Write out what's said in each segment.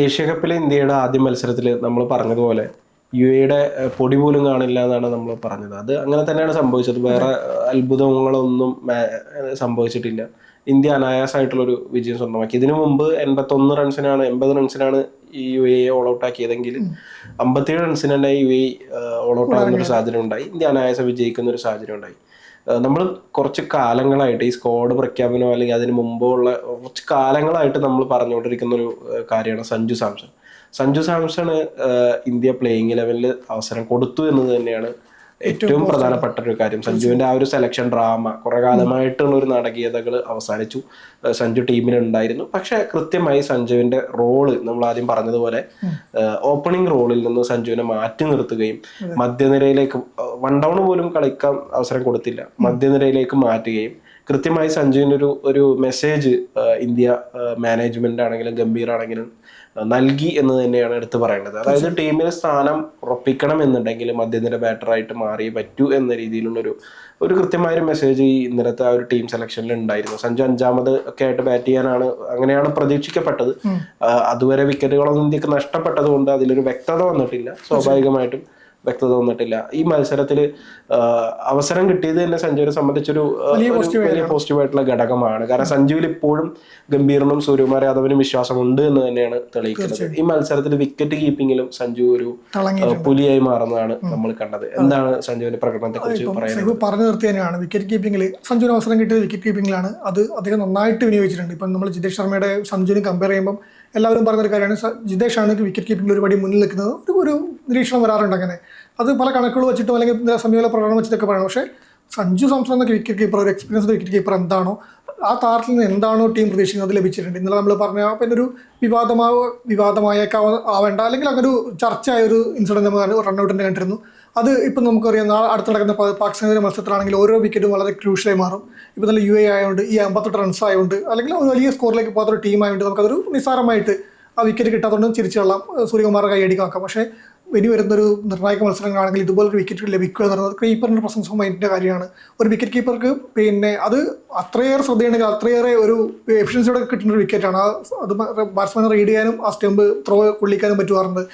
Asia കപ്പിലെ ഇന്ത്യയുടെ ആദ്യ മത്സരത്തിൽ നമ്മൾ പറഞ്ഞതുപോലെ യു എയുടെ പൊടി പോലും കാണില്ല എന്നാണ് നമ്മൾ പറഞ്ഞത്. അത് അങ്ങനെ തന്നെയാണ് സംഭവിച്ചത്. വേറെ അത്ഭുതങ്ങളൊന്നും സംഭവിച്ചിട്ടില്ല. ഇന്ത്യ അനായാസമായിട്ടുള്ളൊരു വിജയം സ്വന്തമാക്കി. ഇതിനു മുമ്പ് എൺപത്തൊന്ന് റൺസിനാണ് എൺപത് റൺസിനാണ് ഈ യു എ ഓൾ ഔട്ട് ആക്കിയതെങ്കിൽ അമ്പത്തിയേഴ് റൺസിന് തന്നെ യു എ ഓൾ ഔട്ട് ആകുന്ന ഒരു സാഹചര്യം ഉണ്ടായി. ഇന്ത്യ അനായാസം വിജയിക്കുന്ന ഒരു സാഹചര്യം ഉണ്ടായി. നമ്മൾ കുറച്ച് കാലങ്ങളായിട്ട് ഈ സ്ക്വാഡ് പ്രഖ്യാപനം അല്ലെങ്കിൽ അതിന് മുമ്പുള്ള കുറച്ച് കാലങ്ങളായിട്ട് നമ്മൾ പറഞ്ഞുകൊണ്ടിരിക്കുന്ന ഒരു കാര്യമാണ് സഞ്ജു സാംസൺ. സഞ്ജു സാംസൺ ഇന്ത്യ പ്ലേയിങ് ലെവലിൽ അവസരം കൊടുത്തു എന്നത് തന്നെയാണ് ഏറ്റവും പ്രധാനപ്പെട്ട ഒരു കാര്യം. സഞ്ജുവിന്റെ ആ ഒരു സെലക്ഷൻ ഡ്രാമ കുറെ കാലമായിട്ടുള്ള ഒരു നാടകീയതകൾ അവസാനിച്ചു. സഞ്ജു ടീമിനുണ്ടായിരുന്നു പക്ഷെ കൃത്യമായി സഞ്ജുവിന്റെ റോൾ നമ്മൾ ആദ്യം പറഞ്ഞതുപോലെ ഓപ്പണിംഗ് റോളിൽ നിന്ന് സഞ്ജുവിനെ മാറ്റി നിർത്തുകയും മധ്യനിരയിലേക്ക് വൺ ഡൗൺ പോലും കളിക്കാൻ അവസരം കൊടുത്തില്ല. മധ്യനിരയിലേക്ക് മാറ്റുകയും കൃത്യമായി സഞ്ജുവിന് ഒരു ഒരു മെസ്സേജ് ഇന്ത്യ മാനേജ്മെന്റ് ആണെങ്കിലും ഗംഭീർ ആണെങ്കിലും നൽകി എന്ന് തന്നെയാണ് എടുത്തു പറയേണ്ടത്. അതായത് ടീമിൽ സ്ഥാനം ഉറപ്പിക്കണം എന്നുണ്ടെങ്കിൽ മധ്യനിര ബാറ്ററായിട്ട് മാറി പറ്റൂ എന്ന രീതിയിലുള്ളൊരു ഒരു കൃത്യമായ ഒരു മെസ്സേജ് ഈ ഇന്നലത്തെ ആ ഒരു ടീം സെലക്ഷനിൽ ഉണ്ടായിരുന്നു. സഞ്ജു അഞ്ചാമത് ഒക്കെ ആയിട്ട് ബാറ്റ് ചെയ്യാനാണ് അങ്ങനെയാണ് പ്രതീക്ഷിക്കപ്പെട്ടത്. അതുവരെ വിക്കറ്റുകളൊന്നും ഇന്ത്യയ്ക്ക് നഷ്ടപ്പെട്ടത് കൊണ്ട് അതിലൊരു വ്യക്തത വന്നിട്ടില്ല. സ്വാഭാവികമായിട്ടും വ്യക്തത വന്നിട്ടില്ല. ഈ മത്സരത്തിൽ അവസരം കിട്ടിയത് തന്നെ സഞ്ജുവിനെ സംബന്ധിച്ചൊരു വലിയ പോസിറ്റീവ് ആയിട്ടുള്ള ഘടകമാണ്. കാരണം സഞ്ജുവിൽ ഇപ്പോഴും ഗംഭീറിനും സൂര്യകുമാർ യാദവിനും വിശ്വാസമുണ്ട് എന്ന് തന്നെയാണ് തെളിയിക്കുന്നത്. ഈ മത്സരത്തിൽ വിക്കറ്റ് കീപ്പിംഗിലും സഞ്ജു ഒരു പുലിയായി മാറുന്നതാണ് നമ്മൾ കണ്ടത്. എന്താണ് സഞ്ജുവിന്റെ പ്രകടനത്തെ കുറിച്ച് പറയുന്നത്? പറഞ്ഞു നിർത്തി തന്നെയാണ്. വിക്കറ്റ് കീപ്പിംഗിൽ സഞ്ജുവിന് അവസരം കിട്ടിയത് വിക്കറ്റ് കീപ്പിംഗിലാണ് അത് അദ്ദേഹം നന്നായിട്ട് വിനിയോഗിച്ചിട്ടുണ്ട്. ഇപ്പം നമ്മൾ ജിതേഷ് ശർമ്മയുടെ സഞ്ജുവിനെ കമ്പയർ ചെയ്യുമ്പോൾ എല്ലാവരും പറഞ്ഞൊരു കാര്യമാണ്. ജിതേഷ് ആണ് വിക്കറ്റ് കീപ്പിംഗിൽ ഒരുപടി മുന്നിൽ നിൽക്കുന്നത്. ഒരു നിരീക്ഷണം വരാറുണ്ട് അങ്ങനെ. അത് പല കണക്കുകൾ വെച്ചിട്ടോ അല്ലെങ്കിൽ സമീപ പ്രകടനം വെച്ചിട്ടൊക്കെ പറയണം പക്ഷേ സഞ്ജു സാംസൺ എന്ന വിക്കറ്റ് കീപ്പർ ഒരു എക്സ്പീരിയൻസ്ഡ് വിക്കറ്റ് കീപ്പർ എന്താണോ ആ താരത്തിൽ നിന്ന് എന്താണോ ടീം പ്രതീക്ഷിക്കുന്നത് ലഭിച്ചിട്ടുണ്ട്. ഇന്നലെ നമ്മൾ പറഞ്ഞ പിന്നെ ഒരു വിവാദമാ വിവാദമായേക്കാവ ആവേണ്ട അല്ലെങ്കിൽ അങ്ങനെ ഒരു ചർച്ചയായ ഒരു ഇൻസിഡന്റ് നമ്മൾ റൺഔട്ടിന്റെ കണ്ടിരുന്നു. അത് ഇപ്പം നമുക്കറിയാം നാളെ അടുത്ത് നടക്കുന്ന പാകിസ്ഥാനിലെ മത്സരത്തിലാണെങ്കിൽ ഓരോ വിക്കറ്റും വളരെ ക്രൂഷ്യലായി മാറും. ഇപ്പം നല്ല യു എ ആയതുകൊണ്ട് ഈ അമ്പത്തെട്ട് റൺസ് ആയതുകൊണ്ട് അല്ലെങ്കിൽ ഒരു വലിയ സ്കോറിലേക്ക് പോകാത്തൊരു ടീം ആയതുകൊണ്ട് നമുക്കതൊരു നിസ്സാരമായിട്ട് ആ വിക്കറ്റ് കിട്ടാത്തതുകൊണ്ട് ചിരിച്ചു കൊള്ളാം. സൂര്യകുമാർ കൈയടിക്കാക്കാം പക്ഷേ ഇനി വരുന്നൊരു നിർണായക മത്സരങ്ങളാണെങ്കിൽ ഇതുപോലൊരു വിക്കറ്റ് ലഭിക്കുക എന്ന് പറയുന്നത് കീപ്പറിന്റെ പ്രസൻസ് ഓഫ് മൈൻഡിന്റെ കാര്യമാണ്. ഒരു വിക്കറ്റ് കീപ്പർക്ക് പിന്നെ അത് അത്രയേറെ ശ്രദ്ധയാണെങ്കിൽ അത്രയേറെ ഒരു എഫിഷ്യൻസിയോടെ കിട്ടുന്ന ഒരു വിക്കറ്റാണ് അത് ബാറ്റ്സ്മാനെ റീഡ് ചെയ്യാനും ആ സ്റ്റെമ്പ് ത്രോ കൊള്ളിക്കാനും പറ്റുമാറുണ്ട്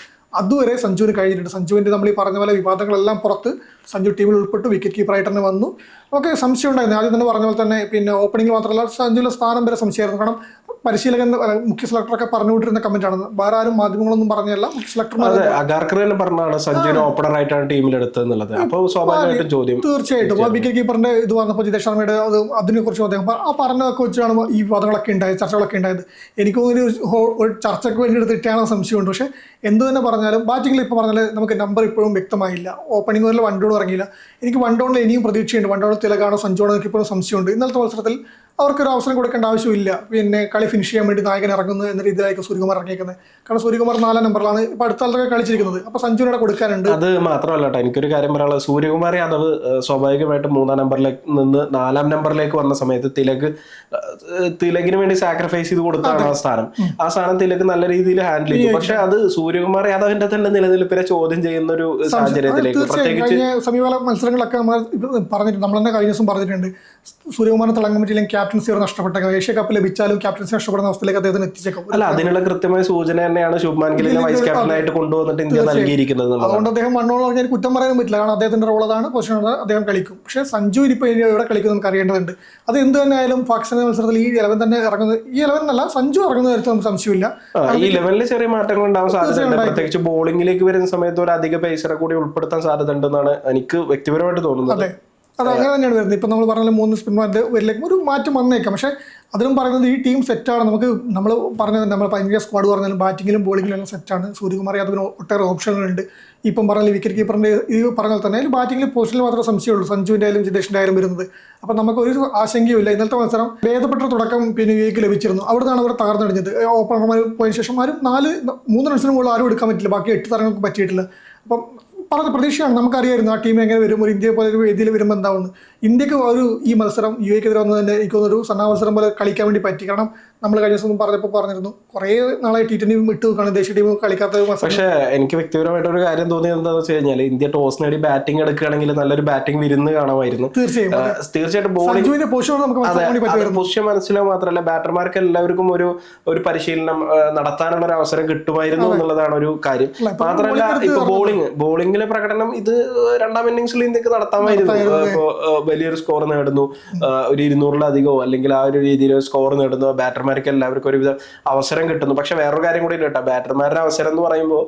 അതുവരെ സഞ്ജുവിന് കഴിഞ്ഞിട്ടുണ്ട്. സഞ്ജുവിന്റെ നമ്മൾ ഈ പറഞ്ഞ പോലെ വിവാദങ്ങളെല്ലാം പുറത്ത് സഞ്ജു ടീമിൽ ഉൾപ്പെട്ടു വിക്കറ്റ് കീപ്പറായിട്ട് തന്നെ വന്നു. ഓക്കെ സംശയം ഉണ്ടായിരുന്നു. ആദ്യം തന്നെ പറഞ്ഞ പോലെ തന്നെ പിന്നെ ഓപ്പണിംഗ് മാത്രമല്ല സഞ്ജുല സ്ഥാനം വരെ സംശയമായിരുന്നു. കാരണം പരിശീലകൻ മുഖ്യ സെലക്ടറൊക്കെ പറഞ്ഞുകൊണ്ടിരുന്ന കമന്റാണ് വേറെ ആരും മാധ്യമങ്ങളൊന്നും പറഞ്ഞല്ല മുഖ്യ സെലക്ടർമാർ അഗാർക്കർ തന്നെ പറഞ്ഞതാണ് സഞ്ജുവിനെ ഓപ്പണർ ആയിട്ടാണ് ടീമിൽ എടുത്തതെന്നുള്ളത്. അപ്പോൾ സ്വാഭാവികമായിട്ടും ചോദ്യം തീർച്ചയായിട്ടും. വിക്കറ്റ് കീപ്പറിന്റെ ഇത് വന്നപ്പോൾ ജിതേഷ് ശർമ്മയുടെ അത് അതിനെ കുറിച്ച് അദ്ദേഹം ആ പറഞ്ഞതൊക്കെ വെച്ചാണ് ഈ വാദങ്ങളൊക്കെ ഉണ്ടായത് ചർച്ചകളൊക്കെ ഉണ്ടായത്. എനിക്ക് ഒരു ചർച്ചയ്ക്ക് വേണ്ടി എടുത്തിട്ടാണ് സംശയമുണ്ട്. പക്ഷേ എന്ത് തന്നെ പറഞ്ഞാലും ബാറ്റിംഗിൽ ഇപ്പോൾ പറഞ്ഞാൽ നമുക്ക് നമ്പർ ഇപ്പോഴും വ്യക്തമായില്ല. ഓപ്പണിംഗ് മുതൽ വൺ ഡൗൺ ഇറങ്ങിയില്ല. എനിക്ക് വൺ ഡൗണിൽ ഇനിയും പ്രതീക്ഷയുണ്ട്. വൺ ഡൗണിൽ തിലകാണോ സഞ്ജുവാണോ എനിക്ക് ഇപ്പോഴും സംശയമുണ്ട്. ഇന്നലത്തെ മത്സരത്തിൽ അവർക്കൊരു അവസരം കൊടുക്കേണ്ട ആവശ്യമില്ല. പിന്നെ കളി ഫിനിഷ് ചെയ്യാൻ വേണ്ടി നായകൻ ഇറങ്ങുന്നു എന്ന രീതിയിലായിരിക്കും സൂര്യകുമാർ ഇറങ്ങിയിരിക്കുന്നത് കാരണം സൂര്യകുമാർ നാലാം നമ്പറിലാണ് ഇപ്പൊ അടുത്ത ആളൊക്കെ കളിച്ചിരിക്കുന്നത്. അപ്പോൾ സഞ്ജുവിനോട് കൊടുക്കാനുണ്ട്. അത് മാത്രമല്ല കേട്ടോ എനിക്കൊരു കാര്യം പറയാനുള്ളത്. സൂര്യകുമാർ യാദവ് സ്വാഭാവികമായിട്ടും മൂന്നാം നമ്പറിലേക്ക് നിന്ന് നാലാം നമ്പറിലേക്ക് വന്ന സമയത്ത് തിലക് തിലകിന് വേണ്ടി സാക്രിഫൈസ് ചെയ്ത് കൊടുത്താണ് ആ സ്ഥാനം. ആ സ്ഥാനം തിലക് നല്ല രീതിയിൽ ഹാൻഡിൽ ചെയ്തു. പക്ഷെ അത് സൂര്യകുമാർ യാദവിന്റെ തന്നെ നിലനിൽപ്പിനെ ചോദ്യം ചെയ്യുന്ന ഒരു സാഹചര്യത്തിലേക്ക് പ്രത്യേകിച്ച് സമീപകാല മത്സരങ്ങളൊക്കെ നമ്മൾ പറഞ്ഞിട്ടുണ്ട് നമ്മൾ തന്നെ കഴിഞ്ഞ ദിവസം പറഞ്ഞിട്ടുണ്ട്. സൂര്യകുമാറിന് തിളങ്ങാൻ പറ്റിയില്ലെങ്കിൽ ക്യാപ്റ്റൻസി ഒരു നഷ്ടപ്പെട്ടേക്കാം. ഏഷ്യ കപ്പ് ലഭിച്ചാലും ക്യാപ്റ്റൻസി നഷ്ടപ്പെടുന്ന അവസ്ഥയിലേക്ക് അദ്ദേഹത്തിന് എത്തിച്ചേക്കും. അല്ല അതിനുള്ള കൃത്യമായ സൂചന തന്നെയാണ് ശുഭ്മാൻ ഗില്ലിനെ വൈസ് ക്യാപ്റ്റനായിട്ട് കൊണ്ടുവന്നിട്ട് ഇന്ത്യ നൽകിയിരിക്കുന്നത് അതുകൊണ്ട് അദ്ദേഹം മണ്ണോളം പറഞ്ഞാൽ കുറ്റം പറയാൻ പറ്റില്ല. കാരണം അദ്ദേഹത്തിന്റെ റോൾ അതാണ് പൊസിഷൻ അദ്ദേഹം കളിക്കും. പക്ഷേ സഞ്ജു ഇനിയിപ്പോൾ ഇനി എവിടെ കളിക്കും നമുക്ക് അറിയേണ്ടതുണ്ട്. അത് എന്ത് തന്നെ ആയാലും പാകിസ്ഥാൻ മത്സരത്തിൽ ഈ ഇലവൻ തന്നെ ഇറങ്ങുന്നത് ഈ ഇലവൻ അല്ല സഞ്ജു ഇറങ്ങുന്ന കാര്യത്തിൽ നമുക്ക് സംശയമില്ല. ഈ ലെവലിൽ ചെറിയ മാറ്റങ്ങൾ ഉണ്ടാവാൻ സാധ്യതയുണ്ട്. പ്രത്യേകിച്ച് ബോളിംഗിലേക്ക് വരുന്ന സമയത്ത് ഒരു അധിക പേസറെ കൂടി ഉൾപ്പെടുത്താൻ സാധ്യത ഉണ്ടെന്നാണ് എനിക്ക് വ്യക്തിപരമായിട്ട് തോന്നുന്നത്. അതെ അങ്ങനെ തന്നെയാണ് വരുന്നത്. ഇപ്പം നമ്മൾ പറഞ്ഞ മൂന്ന് സ്പിന്മാരുടെ വരിലേക്ക് ഒരു മാറ്റം വന്നേക്കാം. പക്ഷേ അതിലും പറയുന്നത് ഈ ടീം സെറ്റാണ് നമുക്ക് നമ്മൾ പറഞ്ഞത് നമ്മൾ ഇന്ത്യ സ്ക്വാഡ് പറഞ്ഞാലും ബാറ്റിങ്ങിലും ബോളിങ്ങിലും എല്ലാം സെറ്റാണ് സൂര്യകുമാർ യാദവിന് ഒട്ടേറെ ഓപ്ഷനുകളുണ്ട് ഇപ്പം പറഞ്ഞാൽ വിക്കറ്റ് കീപ്പറിന്റെ ഈ പറഞ്ഞാൽ തന്നെ അതിൽ ബാറ്റിങ്ങിൽ പോസ്റ്റിൽ മാത്രമേ സംശയമുള്ളൂ. സഞ്ജുവിന്റെ ആയാലും ജിതേഷിന്റെ ആയാലും വരുന്നത്. അപ്പം നമുക്ക് ഒരു ആശങ്കയുമില്ല. ഇന്നലത്തെ മത്സരം ഭേദപ്പെട്ട തുടക്കം പിന്നെ വിവേക്ക് ലഭിച്ചിരുന്നു. അവിടെ നിന്നാണ് അവർ തകർന്നടിഞ്ഞത് ഓപ്പണർമാർ പോയതിനു ശേഷം ആരും നാല് മൂന്ന് റൺസിന് മുകളിൽ ആരും എടുക്കാൻ പറ്റില്ല ബാക്കി എട്ട് തരങ്ങൾക്ക് പറ്റിയിട്ടില്ല. അപ്പം പറഞ്ഞ പ്രതീക്ഷയാണ്. നമുക്കറിയായിരുന്നു ആ ടീം എങ്ങനെ വരും ഒരു ഇന്ത്യയെ പോലെ ഒരു വേദിയിൽ വരുമ്പോൾ എന്താവുന്നു ഇന്ത്യയ്ക്ക് ഒരു ഈ മത്സരം യു എക്കെതിരെ വന്നത് തന്നെ എനിക്ക് തോന്നുന്നൊരു സന്നാ മത്സരം പോലെ കളിക്കാൻ വേണ്ടി പറ്റി. കാരണം നമ്മൾ കഴിഞ്ഞ ദിവസം പറഞ്ഞപ്പോൾ പറഞ്ഞിരുന്നു കുറേ നാളായി ടി ട്വന്റി ഇട്ട് നോക്കുകയാണ് ദേശീയ ടീം കളിക്കാത്ത പക്ഷേ എനിക്ക് വ്യക്തിപരമായിട്ട് ഒരു കാര്യം തോന്നിയത് എന്താണെന്ന് വെച്ച് കഴിഞ്ഞാൽ ഇന്ത്യ ടോസ് നേടി ബാറ്റിംഗ് എടുക്കുകയാണെങ്കിൽ നല്ലൊരു ബാറ്റിംഗ് വിരുന്ന് കാണുമായിരുന്നു. തീർച്ചയായും തീർച്ചയായിട്ടും തീർച്ചയായും ബോളിംഗ് പൊസിഷൻ മനസ്സിലാവും മാത്രമല്ല ബാറ്റർമാർക്ക് എല്ലാവർക്കും ഒരു ഒരു പരിശീലനം നടത്താനുള്ള ഒരു അവസരം കിട്ടുമായിരുന്നു എന്നുള്ളതാണ് ഒരു കാര്യം. മാത്രമല്ല ഇപ്പൊ ബോളിംഗ് ബോളിംഗിലെ പ്രകടനം ഇത് രണ്ടാം ഇന്നിംഗ്സിൽ ഇന്ത്യയ്ക്ക് നടത്താമായിരുന്നു. വലിയൊരു സ്കോർ നേടുന്നു. ഒരു ഇരുന്നൂറിലധികമോ അല്ലെങ്കിൽ ആ ഒരു രീതിയിൽ സ്കോർ നേടുന്നു. ബാറ്റർമാർക്ക് എല്ലാവർക്കും ഒരുവിധം അവസരം കിട്ടുന്നു. പക്ഷെ വേറൊരു കാര്യം കൂടി കേട്ടോ ബാറ്റർമാരുടെ അവസരം എന്ന് പറയുമ്പോൾ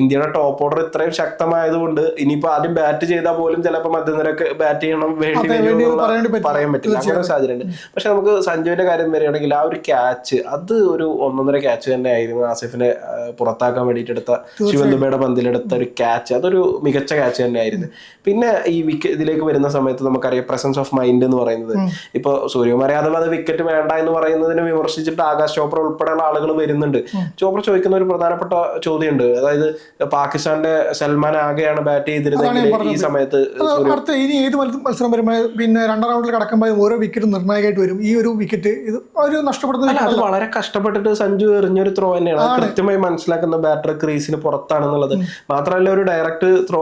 ഇന്ത്യയുടെ ടോപ്പ് ഓർഡർ ഇത്രയും ശക്തമായതുകൊണ്ട് ഇനിയിപ്പോ ആദ്യം ബാറ്റ് ചെയ്താൽ പോലും ചിലപ്പോൾ മധ്യനിരക്ക് ബാറ്റ് ചെയ്യണം വേണ്ടി പറയാൻ പറ്റില്ല. അങ്ങനെ ഒരു സാഹചര്യം ഉണ്ട് പക്ഷെ നമുക്ക് സഞ്ജുവിന്റെ കാര്യം വരികയാണെങ്കിൽ ആ ഒരു ക്യാച്ച് അത് ഒരു ഒന്നൊന്നര ക്യാച്ച് തന്നെ ആയിരുന്നു ആസിഫിനെ പുറത്താക്കാൻ വേണ്ടിയിട്ട് എടുത്ത ശിവൻ ദുബയുടെ പന്തിലെടുത്ത ഒരു ക്യാച്ച് അതൊരു മികച്ച ക്യാച്ച് തന്നെയായിരുന്നു. പിന്നെ ഈ വിക്ക ഇതിലേക്ക് വരുന്ന സമയത്ത് നമുക്കറിയാം പ്രസൻസ് ഓഫ് മൈൻഡ് എന്ന് പറയുന്നത്. ഇപ്പൊ സൂര്യകുമാർ യാദവ് അത് വിക്കറ്റ് വേണ്ട എന്ന് പറയുന്നതിനെ വിമർശിച്ചിട്ട് ആകാശ് ചോപ്ര ഉൾപ്പെടെയുള്ള ആളുകൾ വരുന്നുണ്ട്. ചോപ്ര ചോദിക്കുന്ന ഒരു പ്രധാനപ്പെട്ട ചോദ്യമുണ്ട്. അതായത് പാകിസ്ഥാന്റെ സൽമാൻ ആകെയാണ് ബാറ്റ് ചെയ്തിരുന്നത് ഈ സമയത്ത് അടുത്ത ഇനി ഏത് മത്സരം വരുമ്പോൾ പിന്നെ രണ്ടാം റൗണ്ടിൽ കടക്കുമ്പോൾ ഓരോ വിക്കറ്റ് നിർണായകമായിട്ട് വരും. ഈ ഒരു വിക്കറ്റ് ഇത് ഒരു നഷ്ടപ്പെടുന്ന അത് വളരെ കഷ്ടപ്പെട്ടിട്ട് സഞ്ജു എറിഞ്ഞൊരു ത്രോ തന്നെയാണ്. കൃത്യമായി മനസ്സിലാക്കുന്ന ബാറ്റർ ക്രീസിന് പുറത്താണെന്നുള്ളത്. മാത്രമല്ല ഒരു ഡയറക്ട് ത്രോ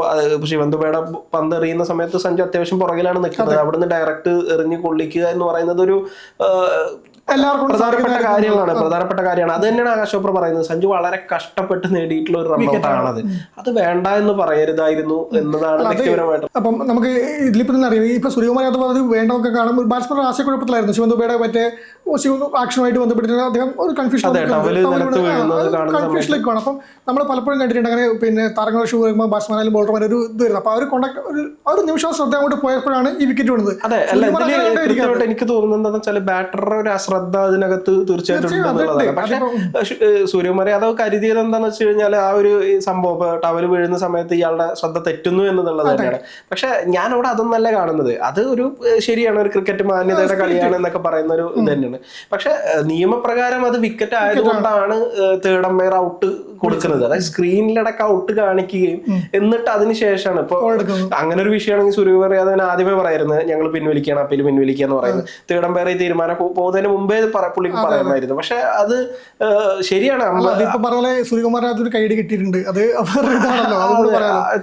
ശിവൻ ദുബയുടെ പന്ത് എറിയുന്ന സമയത്ത് സഞ്ജു അത്യാവശ്യം പുറകിലാണ് നിൽക്കുന്നത്. അവിടുന്ന് ഡയറക്റ്റ് എറിഞ്ഞ് കൊള്ളിക്കുക എന്ന് പറയുന്നത് ഒരു എല്ലാവർക്കും പ്രധാനപ്പെട്ട കാര്യങ്ങളാണ് പ്രധാനപ്പെട്ട കാര്യമാണ് അത് തന്നെയാണ് ആകാശോപ്ര പറയുന്നത്. സഞ്ജു വളരെ കഷ്ടപ്പെട്ട് നേടിയിട്ടുള്ള ഒരു റണ്ണൗട്ടാണത് അത് വേണ്ട എന്ന് പറയരുതായിരുന്നു എന്നതാണ് വ്യക്തിപരമായിട്ട്. അപ്പം നമുക്ക് ഇതിലിപ്പോൾ തന്നെ അറിയാം. ഇപ്പൊ സൂര്യകുമാർ യാദവ് അത് വേണ്ടതൊക്കെ കാണുമ്പോൾ ബാറ്റ്സ്മാൻ ആശയക്കുഴപ്പത്തിലായിരുന്നു. ശിവന്തുബയുടെ മറ്റേ ശിവൻ ആക്ഷനുമായിട്ട് ബന്ധപ്പെട്ടിട്ട് അദ്ദേഹം ഒരു കൺഫ്യൂഷൻ കൺഫ്യൂഷനിലേക്ക് വേണം അപ്പം നമ്മൾ പലപ്പോഴും കണ്ടിട്ടുണ്ട്. അങ്ങനെ പിന്നെ താരങ്ങൾ ഷൂ വരുമ്പോൾ ബാറ്റ്സ്മാനായാലും ബോളർമാർ ഒരു ഇത് വരുന്നത് അപ്പോൾ ആ ഒരു കോണ്ടാക്ട് ഒരു ഒരു നിമിഷം ശ്രദ്ധ അങ്ങോട്ട് പോയപ്പോഴാണ് ഈ വിക്കറ്റ് വീണത്. എനിക്ക് തോന്നുന്നത് ബാറ്ററുടെ ഒരു അശ്രദ്ധ അതിനകത്ത് തീർച്ചയായിട്ടും ഉണ്ടെന്നുള്ളതാണ്. പക്ഷെ സൂര്യകുമാർ യാദവ് കരുതിയത് എന്താണെന്ന് വെച്ച് കഴിഞ്ഞാൽ ആ ഒരു സംഭവം ടവൽ വീഴുന്ന സമയത്ത് ഇയാളുടെ ശ്രദ്ധ തെറ്റുന്നു എന്നുള്ളത് തന്നെയാണ് പക്ഷെ ഞാൻ അവിടെ അതൊന്നല്ല കാണുന്നത്. അത് ഒരു ശരിയാണ്. ഒരു ക്രിക്കറ്റ് മാന്യതയുടെ കളിയാണ് എന്നൊക്കെ പറയുന്ന ഒരു ഇത് തന്നെയാണ്. പക്ഷെ നിയമപ്രകാരം അത് വിക്കറ്റ് ആയതുകൊണ്ടാണ് തേർഡ് അമ്പയർ ഔട്ട് കൊടുക്കുന്നത്. അതായത് സ്ക്രീനിലടക്കം ഔട്ട് കാണിക്കുകയും എന്നിട്ട് അതിനുശേഷമാണ് ഇപ്പൊ അങ്ങനെ ഒരു വിഷയമാണെങ്കിൽ സൂര്യകുമാർ യാദവിന് ആദ്യമേ പറയുന്നത് ഞങ്ങൾ പിൻവലിക്കണം അപ്പീൽ പിൻവലിക്കുക എന്ന് പറയുന്നത്. തേർഡ് അമ്പയർ ഈ തീരുമാനം പോകുന്നതിന് മുമ്പേ പറ- പുള്ളിക്ക് പറയുമായിരുന്നു. പക്ഷെ അത് ശരിയാണ്. അതിപ്പോ പറഞ്ഞ സൂര്യകുമാർ യാദവ് കിട്ടിയിട്ടുണ്ട്. അത്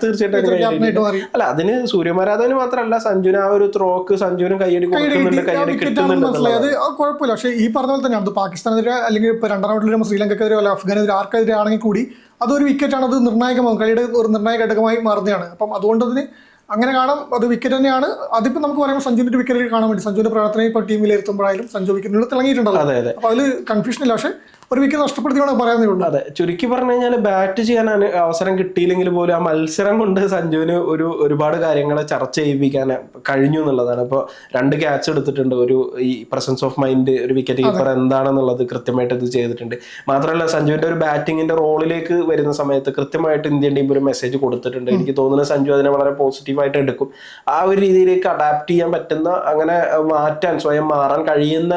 തീർച്ചയായിട്ടും അല്ല അതിന് സൂര്യമാരാധവന് മാത്രമല്ല സഞ്ജുന ആ ഒരു ത്രോക്ക് സഞ്ജുനും കൈയടി കൊടുക്കുന്നുണ്ട് കിട്ടുന്നുണ്ട് അത് കുഴപ്പമില്ല. പക്ഷേ ഈ പറഞ്ഞ പോലെ തന്നെയാണ്. പാകിസ്ഥാനെതിരെ അല്ലെങ്കിൽ ഇപ്പൊ രണ്ടാം റൗണ്ടിൽ വരുമ്പോൾ ശ്രീലങ്കക്കെതിരെ അല്ല അഫ്ഗാനെതിരെ ആർക്കെതിരെ ആണെങ്കിൽ കൂടി അതൊരു വിക്കറ്റാണ് അത് നിർണായകമാകും. കളിയുടെ ഒരു നിർണായക ഘടകമായി മാറുന്നതാണ്. അപ്പം അതുകൊണ്ട് അതിന് അങ്ങനെ കാണാം. അത് വിക്കറ്റ് തന്നെയാണ്. അതിപ്പോ നമുക്ക് പറയുമ്പോൾ സഞ്ജുവിന്റെ വിക്കറ്റ് കാണാൻ വേണ്ടി സഞ്ജുവിന്റെ പ്രവർത്തനം ഇപ്പോൾ ടീമിൽ എത്തുമ്പോഴായാലും സഞ്ജു വിക്കറ്റിനുള്ളിൽ തിളങ്ങിയിട്ടുണ്ടല്ലോ. അതെ അതെ. അപ്പൊ അതിൽ കൺഫ്യൂഷൻ ഇല്ല. പക്ഷേ ഒരു വിക്കറ്റ് നഷ്ടപ്പെടുത്തിയാണ് പറയാൻ ഉള്ളൂ. അതെ ചുരുക്കി പറഞ്ഞു കഴിഞ്ഞാൽ ബാറ്റ് ചെയ്യാൻ അവസരം കിട്ടിയില്ലെങ്കിൽ പോലും ആ മത്സരം കൊണ്ട് സഞ്ജുവിന് ഒരു ഒരുപാട് കാര്യങ്ങളെ ചർച്ച ചെയ്യിപ്പിക്കാൻ കഴിഞ്ഞു എന്നുള്ളതാണ്. ഇപ്പോൾ രണ്ട് ക്യാച്ച് എടുത്തിട്ടുണ്ട്. ഒരു ഈ പ്രസൻസ് ഓഫ് മൈൻഡ് ഒരു വിക്കറ്റ് കീപ്പർ എന്താണെന്നുള്ളത് കൃത്യമായിട്ട് ഇത് ചെയ്തിട്ടുണ്ട്. മാത്രമല്ല സഞ്ജുവിന്റെ ഒരു ബാറ്റിങ്ങിന്റെ റോളിലേക്ക് വരുന്ന സമയത്ത് കൃത്യമായിട്ട് ഇന്ത്യൻ ടീം ഒരു മെസ്സേജ് കൊടുത്തിട്ടുണ്ട്. എനിക്ക് തോന്നുന്നത് സഞ്ജു അതിനെ വളരെ പോസിറ്റീവായിട്ട് എടുക്കും. ആ ഒരു രീതിയിലേക്ക് അഡാപ്റ്റ് ചെയ്യാൻ പറ്റുന്ന അങ്ങനെ മാറ്റാൻ സ്വയം മാറാൻ കഴിയുന്ന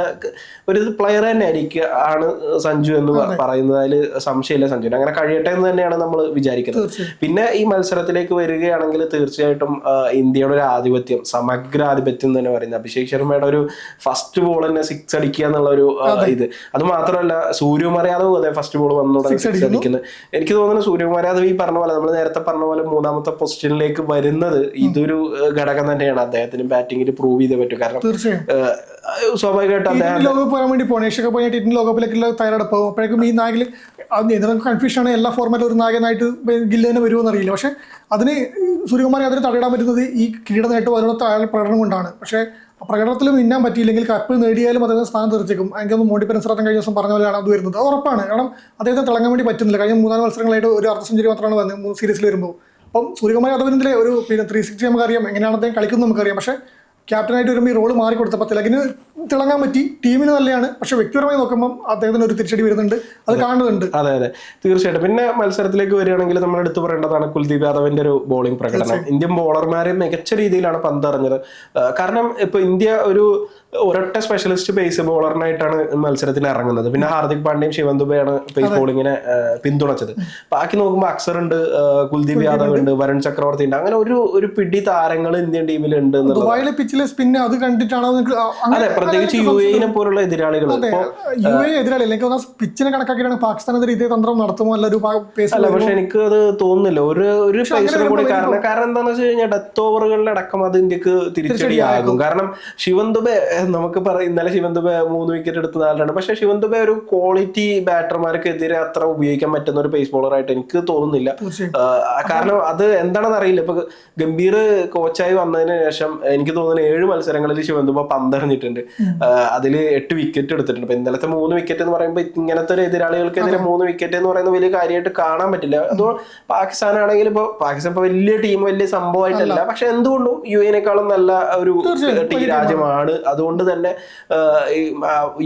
ഒരു പ്ലെയർ തന്നെ ആയിരിക്കും ആണ് സഞ്ജു എന്ന് പ- പറയുന്നതിൽ സംശയമില്ല സഞ്ജുവിന് അങ്ങനെ കഴിയട്ടെ എന്ന് തന്നെയാണ് നമ്മൾ വിചാരിക്കുന്നത്. പിന്നെ ഈ മത്സരത്തിലേക്ക് വരികയാണെങ്കിൽ തീർച്ചയായിട്ടും ഇന്ത്യയുടെ ഒരു ആധിപത്യം സമഗ്ര ആധിപത്യം എന്ന് തന്നെ പറയുന്നത് അഭിഷേക് ശർമ്മയുടെ ഒരു ഫസ്റ്റ് ബോൾ തന്നെ സിക്സ് അടിക്കുക എന്നുള്ള ഒരു ഇത്. അത് മാത്രമല്ല സൂര്യകുമാർ യാദവ് അതെ ഫസ്റ്റ് ബോൾ Six സിക്സ് അടിക്കുന്നത് എനിക്ക് തോന്നുന്നു സൂര്യകുമാർ യാദവ് ഈ പറഞ്ഞ പോലെ നമ്മൾ നേരത്തെ പറഞ്ഞ പോലെ മൂന്നാമത്തെ പൊസിഷനിലേക്ക് വരുന്നത് ഇതൊരു ഘടകം തന്നെയാണ്. അദ്ദേഹത്തിന് ബാറ്റിംഗിൽ പ്രൂവ് ചെയ്തേ പറ്റൂ. കാരണം സ്വാഭാവികമായിട്ട് അദ്ദേഹം ലോകകപ്പ് വരാൻ വേണ്ടി പോകണം ഏഷ്യ കപ്പ് കഴിഞ്ഞാൽ ടി ലോകകപ്പിലേക്കുള്ള തയ്യാറെടുപ്പ് അപ്പോഴേക്കും ഈ അത് എന്തെങ്കിലും കൺഫ്യൂഷൻ ആണ്. എല്ലാ ഫോർമാറ്റിലും ഒരു നായകനായിട്ട് ഗില്ലന് വരുമെന്ന് അറിയില്ല പക്ഷേ അതിന് സൂര്യകുമാർ അതിന് തടയിടാൻ പറ്റുന്നത് ഈ കിരീടം നേട്ടവും അതിനുള്ള പ്രകടനം കൊണ്ടാണ്. പക്ഷേ പ്രകടനത്തിൽ മിന്നാൻ പറ്റിയില്ലെങ്കിൽ കപ്പ് നേടിയാലും അദ്ദേഹം സ്ഥാനം തീർച്ചേക്കും എനിക്കൊന്ന് മോണ്ടി പെൻസറാത്തൻ കഴിഞ്ഞ ദിവസം പറഞ്ഞ പോലെയാണ് അത് വരുന്നത്. അത് ഉറപ്പാണ്. കാരണം അദ്ദേഹത്തെ തിളങ്ങാൻ വേണ്ടി പറ്റുന്നില്ല. കഴിഞ്ഞ മൂന്നാൽ മത്സരങ്ങളായിട്ട് ഒരു അർദ്ധ സെഞ്ചുറി മാത്രമാണ് വന്നത്. മൂന്ന് സീരീസിൽ വരുമ്പോൾ. അപ്പം സൂര്യകുമാർ യാദവിന്റെ ഒരു പിന്നെ ത്രീ സിക്സ്റ്റി നമുക്കറിയാം. എങ്ങനെയാണ് അദ്ദേഹം കളിക്കുന്നത് നമുക്കറിയാം. പക്ഷേ ക്യാപ്റ്റനായിട്ട് വരുമ്പോൾ ഈ റോൾ മാറിക്കൊടുത്തപ്പോൾ തിലകിന് തിളങ്ങാൻ പറ്റി. ടീമിന് നല്ലതാണ്. പക്ഷെ വ്യക്തിപരമായി നോക്കുമ്പോൾ അദ്ദേഹത്തിന് ഒരു തിരിച്ചടി വരുന്നുണ്ട്. അത് കാണുന്നുണ്ട്. അതെ അതെ. തീർച്ചയായിട്ടും. പിന്നെ മത്സരത്തിലേക്ക് വരികയാണെങ്കിൽ നമ്മൾ എടുത്തു പറയേണ്ടതാണ് കുൽദീപ് യാദവിന്റെ ഒരു ബോളിംഗ് പ്രകടനം. ഇന്ത്യൻ ബോളർമാരെ മികച്ച രീതിയിലാണ് പന്തെറിഞ്ഞത്. കാരണം ഇപ്പൊ ഇന്ത്യ ഒരു ഒരൊറ്റ സ്പെഷ്യലിസ്റ്റ് പേസ് ബോളറിനായിട്ടാണ് മത്സരത്തിന് ഇറങ്ങുന്നത്. പിന്നെ ഹാർദിക് പാണ്ഡ്യയും ശിവൻ ദുബെയാണ് പേസ് ബോളിങ്ങിനെ പിന്തുണച്ചത്. ബാക്കി നോക്കുമ്പോൾ അക്സർ ഉണ്ട് കുൽദീപ് യാദവ് ഉണ്ട്. വരുൺ ചക്രവർത്തി ഉണ്ട്. അങ്ങനെ ഒരു ഒരു പിടി താരങ്ങൾ ഇന്ത്യൻ ടീമിൽ ഉണ്ട് ദുബായിലെ പിച്ചിലെ സ്പിന്ന് അത് കണ്ടിട്ടാണോ അതെ പ്രത്യേകിച്ച് യു എനെ പോലുള്ള എതിരാളികൾ. യു എ എതിരാളി. പിച്ചിനെ കണക്കാക്കിയിട്ടാണ് പാകിസ്ഥാനെതിരെ ഇതേ തന്ത്രം നടത്തുമോ അല്ല ഒരു പേസ് അല്ല പക്ഷെ എനിക്ക് അത് തോന്നുന്നില്ല. ഒരു ഒരു പേസിനും കൂടി കാരണം കാരണം എന്താണെന്ന് വെച്ച് കഴിഞ്ഞാൽ ഡെത്ത് ഓവറുകളിലടക്കം അത് ഇന്ത്യയ്ക്ക് തിരിച്ചടിയാകും. കാരണം ശിവൻ ദുബെ നമുക്ക് പറയാം ഇന്നലെ ശിവൻ ദുബെ മൂന്ന് വിക്കറ്റ് എടുത്ത് നാലാണ് പക്ഷെ ശിവൻ ദുബെ ഒരു ക്വാളിറ്റി ബാറ്റർമാർക്കെതിരെ അത്ര ഉപയോഗിക്കാൻ പറ്റുന്ന ഒരു പേസ് ബോളറായിട്ട് എനിക്ക് തോന്നുന്നില്ല. കാരണം അത് എന്താണെന്ന് അറിയില്ല. ഇപ്പൊ ഗംഭീർ കോച്ചായി വന്നതിന് ശേഷം എനിക്ക് തോന്നുന്നു ഏഴ് മത്സരങ്ങളിൽ ശിവന്തുമ്പ പന്തെറിഞ്ഞിട്ടുണ്ട്. അതിൽ എട്ട് വിക്കറ്റ് എടുത്തിട്ടുണ്ട്. ഇപ്പൊ ഇന്നലത്തെ മൂന്ന് വിക്കറ്റ് എന്ന് പറയുമ്പോൾ ഇങ്ങനത്തെ ഒരു എതിരാളികൾക്കെതിരെ മൂന്ന് വിക്കറ്റ് എന്ന് പറയുന്നത് വലിയ കാര്യമായിട്ട് കാണാൻ പറ്റില്ല. അതോ പാകിസ്ഥാൻ ആണെങ്കിൽ ഇപ്പൊ പാകിസ്ഥാൻ ഇപ്പൊ വലിയ ടീം വലിയ സംഭവമായിട്ടല്ല. പക്ഷെ എന്തുകൊണ്ടും യു എനേക്കാളും നല്ല ഒരു ടീം രാജ്യമാണ്. അതുകൊണ്ട് തന്നെ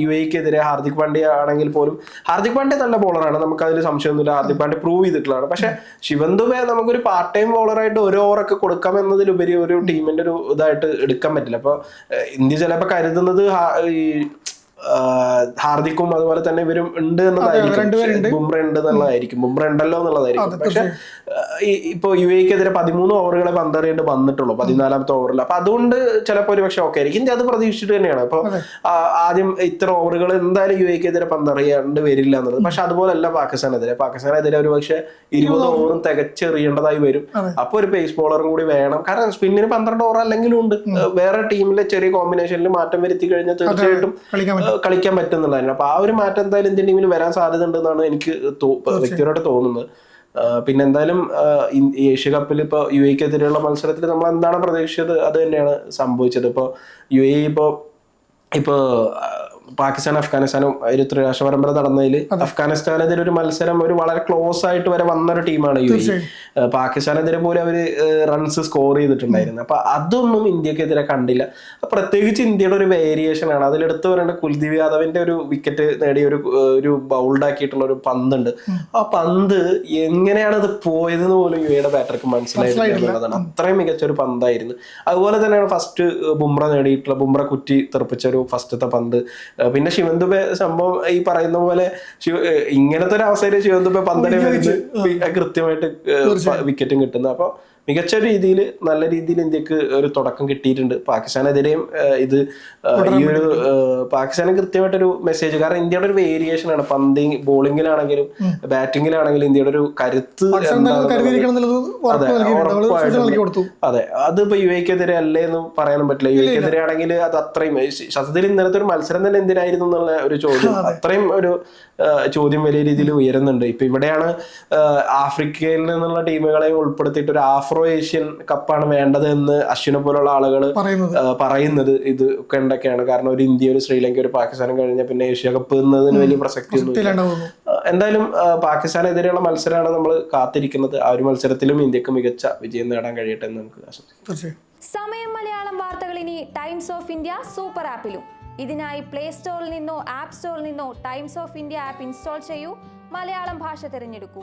യു എക്കെതിരെ ഹാർദിക് പാണ്ഡ്യ ആണെങ്കിൽ പോലും ഹാർദിക് പാണ്ഡ്യ നല്ല ബോളറാണ് നമുക്ക് അതിൽ സംശയമൊന്നുമില്ല. ഹാർദിക് പാണ്ഡ്യ പ്രൂവ് ചെയ്തിട്ടുള്ളതാണ് പക്ഷെ ശിവൻ നമുക്കൊരു പാർട്ട് ടൈം ബോളറായിട്ട് ഒരു ഓവറൊക്കെ കൊടുക്കാം എന്നതിലുപരി ഒരു ടീമിന്റെ ഒരു ഇതായിട്ട് എടുക്കാൻ പറ്റില്ല. അപ്പൊ ഇന്ത്യ ചിലപ്പോൾ കരുതുന്നത് ഈ ഹാർദിക്കും അതുപോലെ തന്നെ ഇവരും ഉണ്ട് എന്നതായിരിക്കും ബുംറ ഉണ്ട് എന്നുള്ളതായിരിക്കും. ബുംറ ഉണ്ടല്ലോ എന്നുള്ളതായിരിക്കും. പക്ഷെ ഇപ്പൊ യു എക്കെതിരെ പതിമൂന്ന് ഓവറുകളെ പന്തറിയേണ്ടി വന്നിട്ടുള്ളൂ. പതിനാലാമത്തെ ഓവറിൽ. അപ്പൊ അതുകൊണ്ട് ചിലപ്പോൾ ഒരു പക്ഷെ ഓക്കെ ആയിരിക്കും. ഇന്ത്യ അത് പ്രതീക്ഷിച്ചിട്ട് തന്നെയാണ്. അപ്പൊ ആദ്യം ഇത്ര ഓവറുകൾ എന്തായാലും യു എക്കെതിരെ പന്തറിയാണ്ട് വരില്ല എന്നുള്ളത്. പക്ഷെ അതുപോലല്ല പാകിസ്ഥാനെതിരെ. പാകിസ്ഥാനെതിരെ ഒരു പക്ഷെ ഇരുപത് ഓവറും തികച്ചെറിയേണ്ടതായി വരും. അപ്പൊ ഒരു പേസ് ബോളറും കൂടി വേണം. കാരണം സ്പിന്നിന് പന്ത്രണ്ട് ഓവർ അല്ലെങ്കിലും ഉണ്ട്. വേറെ ടീമിലെ ചെറിയ കോമ്പിനേഷനിൽ മാറ്റം വരുത്തി കഴിഞ്ഞാൽ തീർച്ചയായിട്ടും കളിക്കാൻ പറ്റുന്നുള്ളതാണ് അപ്പൊ ആ ഒരു മാറ്റം എന്തായാലും ഇന്ത്യൻ ടീമിൽ വരാൻ സാധ്യത ഉണ്ടെന്നാണ് എനിക്ക് വ്യക്തിപരമായിട്ട് തോന്നുന്നത്. പിന്നെ എന്തായാലും ഏഷ്യ കപ്പിൽ ഇപ്പൊ യു എക്കെതിരെയുള്ള മത്സരത്തിൽ നമ്മൾ എന്താണ് പ്രതീക്ഷിച്ചത്? അത് തന്നെയാണ് സംഭവിച്ചത്. ഇപ്പൊ യു എ ഇപ്പോൾ ഇപ്പോ ആഹ് പാകിസ്ഥാൻ അഫ്ഗാനിസ്ഥാനും ഒരു ത്രിരാഷ്ട്ര പരമ്പര നടന്നതിൽ അഫ്ഗാനിസ്ഥാനെതിരെ ഒരു മത്സരം ഒരു വളരെ ക്ലോസ് ആയിട്ട് വരെ വന്ന ഒരു ടീമാണ് യു എ പാകിസ്ഥാനെതിരെ പോലും അവർ റൺസ് സ്കോർ ചെയ്തിട്ടുണ്ടായിരുന്നു. അപ്പൊ അതൊന്നും ഇന്ത്യക്കെതിരെ കണ്ടില്ല. പ്രത്യേകിച്ച് ഇന്ത്യയുടെ ഒരു വേരിയേഷൻ ആണ്. അതിലെടുത്ത് പറയേണ്ട കുൽദീപ് യാദവിന്റെ ഒരു വിക്കറ്റ് നേടിയ ഒരു ഒരു ബൗൾഡ് ആക്കിയിട്ടുള്ള ഒരു പന്തുണ്ട്. ആ പന്ത് എങ്ങനെയാണ് അത് പോയതെന്ന് പോലും യു എയുടെ ബാറ്റർക്ക് മനസ്സിലായിട്ടില്ല അത്രയും മികച്ച ഒരു പന്തായിരുന്നു. അതുപോലെ തന്നെയാണ് ഫസ്റ്റ് ബുംറ നേടിയിട്ടുള്ള ബുംറ കുറ്റി തെറിപ്പിച്ച ഒരു ഫസ്റ്റത്തെ പന്ത്. പിന്നെ ശിവൻ ദുബെ സംഭവം ഈ പറയുന്ന പോലെ ശിവ- ഇങ്ങനത്തെ ഒരു അവസ്ഥയിൽ ശിവൻ ദുബെ പന്തനെ വരുന്നത് കൃത്യമായിട്ട് വിക്കറ്റും കിട്ടുന്നു. അപ്പൊ മികച്ച രീതിയിൽ നല്ല രീതിയിൽ ഇന്ത്യയ്ക്ക് ഒരു തുടക്കം കിട്ടിയിട്ടുണ്ട്. പാകിസ്ഥാനെതിരെയും ഇത് ഈ ഒരു പാകിസ്ഥാനും കൃത്യമായിട്ടൊരു മെസ്സേജ് കാരണം ഇന്ത്യയുടെ ഒരു വേരിയേഷൻ ആണ്. പന്തിങ് ബോളിങ്ങിലാണെങ്കിലും ബാറ്റിങ്ങിലാണെങ്കിലും ഇന്ത്യയുടെ ഒരു കരുത്ത് അതെ അതിപ്പോ യു എക്കെതിരെ അല്ലേ എന്ന് പറയാനും പറ്റില്ല. യു എക്കെതിരെ ആണെങ്കിൽ അത് അത്രയും സത്യത്തിൽ ഇന്നലത്തെ ഒരു മത്സരം തന്നെ എന്തിനായിരുന്നു എന്നുള്ള ഒരു ചോദ്യം. അത്രയും ഒരു ചോദ്യം വലിയ രീതിയിൽ ഉയരുന്നുണ്ട്. ഇപ്പൊ ഇവിടെയാണ് ആഫ്രിക്കയിൽ നിന്നുള്ള ടീമുകളെ ഉൾപ്പെടുത്തിയിട്ട് ഒരു ആഫ്രോ ഏഷ്യൻ കപ്പാണ് വേണ്ടത് എന്ന് അശ്വിനെ പോലുള്ള ആളുകൾ പറയുന്നത്. ഇത് ഒക്കെ എന്തൊക്കെയാണ്? കാരണം ഒരു ഇന്ത്യ ഒരു ശ്രീലങ്ക ഒരു പാകിസ്ഥാനും കഴിഞ്ഞ പിന്നെ ഏഷ്യ കപ്പ് എന്നതിന് വലിയ പ്രസക്തി ഒന്നും എന്തായാലും പാകിസ്ഥാനെതിരെയുള്ള മത്സരമാണ് നമ്മൾ കാത്തിരിക്കുന്നത്. ആ ഒരു മത്സരത്തിലും ഇന്ത്യയ്ക്ക് മികച്ച വിജയം നേടാൻ കഴിയട്ടെ എന്ന് നമുക്ക് ആശംസിക്കാം. സമയം മലയാളം വാർത്തകൾ ഇനി ടൈംസ് ഓഫ് ഇന്ത്യ സൂപ്പർ ആപ്പിലും. ഇതിനായി പ്ലേ സ്റ്റോറിൽ നിന്നോ ആപ്പ് സ്റ്റോറിൽ നിന്നോ Times of India app install ചെയ്യൂ. മലയാളം ഭാഷ തിരഞ്ഞെടുക്കൂ.